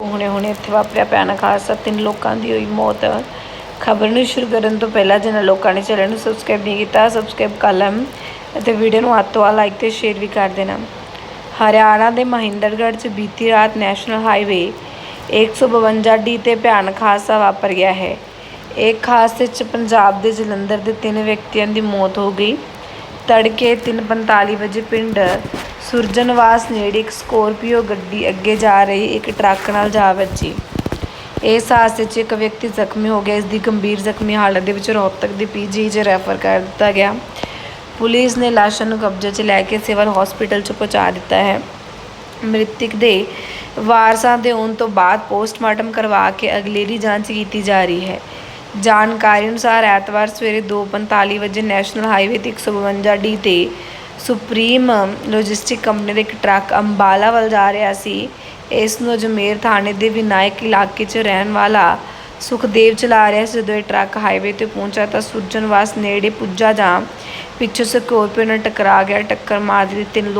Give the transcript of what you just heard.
ਹੁਣੇ ਹੁਣੇ ਇੱਥੇ ਵਾਪਰਿਆ ਭਿਆਨਕ ਹਾਦਸਾ, ਤਿੰਨ ਲੋਕਾਂ ਦੀ ਹੋਈ ਮੌਤ। ਖਬਰ ਨੂੰ ਸ਼ੁਰੂ ਕਰਨ ਤੋਂ ਪਹਿਲਾਂ ਜਿਨ੍ਹਾਂ ਲੋਕਾਂ ਨੇ ਚੈਨਲ ਨੂੰ ਸਬਸਕ੍ਰਾਈਬ ਨਹੀਂ ਕੀਤਾ, ਸਬਸਕ੍ਰਾਈਬ ਕਰ ਲੈਣ ਅਤੇ ਵੀਡੀਓ ਨੂੰ ਹੱਥ ਤੋਂ ਲਾਈਕ ਤੇ ਸ਼ੇਅਰ ਵੀ ਕਰ ਦੇਣਾ। ਹਰਿਆਣਾ ਦੇ ਮਹਿੰਦਰਗੜ੍ਹ 'ਚ ਬੀਤੀ ਰਾਤ ਨੈਸ਼ਨਲ ਹਾਈਵੇ 152 ਡੀ ਤੇ ਭਿਆਨਕ ਹਾਦਸਾ ਵਾਪਰ ਗਿਆ ਹੈ। ਇੱਕ ਹਾਦਸੇ 'ਚ ਪੰਜਾਬ ਦੇ ਜਲੰਧਰ ਦੇ ਤਿੰਨ ਵਿਅਕਤੀਆਂ ਦੀ ਮੌਤ ਹੋ ਗਈ। ਤੜਕੇ 3:45 ਵਜੇ ਪਿੰਡ ਸੁਰਜਨਵਾਸ ਨੇੜੇ ਇੱਕ ਸਕੋਰਪੀਓ ਗੱਡੀ ਅੱਗੇ ਜਾ ਰਹੀ, ਇੱਕ ਟਰੱਕ ਨਾਲ ਜਾ ਵੱਜੀ। ਇਸ ਹਾਦਸੇ 'ਚ ਇੱਕ ਵਿਅਕਤੀ ਜ਼ਖਮੀ ਹੋ ਗਿਆ, ਇਸ ਦੀ ਗੰਭੀਰ ਜ਼ਖਮੀ ਹਾਲਤ ਦੇ ਵਿੱਚ ਰੋਹਤਕ ਦੇ ਪੀਜੀ 'ਚ ਰੈਫਰ ਕਰ ਦਿੱਤਾ ਗਿਆ। ਪੁਲਿਸ ਨੇ ਲਾਸ਼ਾਂ ਨੂੰ ਕਬਜ਼ੇ 'ਚ ਲੈ ਕੇ ਸਿਵਲ ਹਸਪੀਟਲ 'ਚ ਪਹੁੰਚਾ ਦਿੱਤਾ ਹੈ। ਮ੍ਰਿਤਕ ਦੇ ਵਾਰਸਾਂ ਦੇ ਆਉਣ ਤੋਂ ਬਾਅਦ ਪੋਸਟਮਾਰਟਮ ਕਰਵਾ ਕੇ ਅਗਲੇਰੀ ਜਾਂਚ ਕੀਤੀ ਜਾ ਰਹੀ ਹੈ। ਜਾਣਕਾਰੀ ਅਨੁਸਾਰ ਐਤਵਾਰ ਸਵੇਰੇ 2:45 ਵਜੇ ਨੈਸ਼ਨਲ ਹਾਈਵੇ ਤੇ 152 ਡੀ ਤੇ ਸੁਪਰੀਮ ਲੌਜਿਸਟਿਕ ਕੰਪਨੀ ਦਾ ਇੱਕ ਟਰੱਕ ਅੰਬਾਲਾ ਵੱਲ ਜਾ ਰਿਹਾ ਸੀ। ਇਸ ਨੂੰ ਅਜਮੇਰ ਥਾਣੇ ਦੇ ਵਿਨਾਇਕ ਇਲਾਕੇ 'ਚ ਰਹਿਣ ਵਾਲਾ ਸੁਖਦੇਵ ਚਲਾ ਰਿਹਾ ਸੀ। ਜਦੋਂ ਇਹ ਟਰੱਕ ਹਾਈਵੇ ਤੇ ਪਹੁੰਚਾ ਤਾਂ ਸੁਰਜਨਵਾਸ ਨੇੜੇ ਪੁੱਜਾ ਜਾਂ ਪਿੱਛੋਂ ਸਕੋਰਪੀਓ ਨਾਲ ਟਕਰਾ ਗਿਆ। ਟੱਕਰ ਮਾਰ ਦਿੱਤੀ। ਤਿੰਨ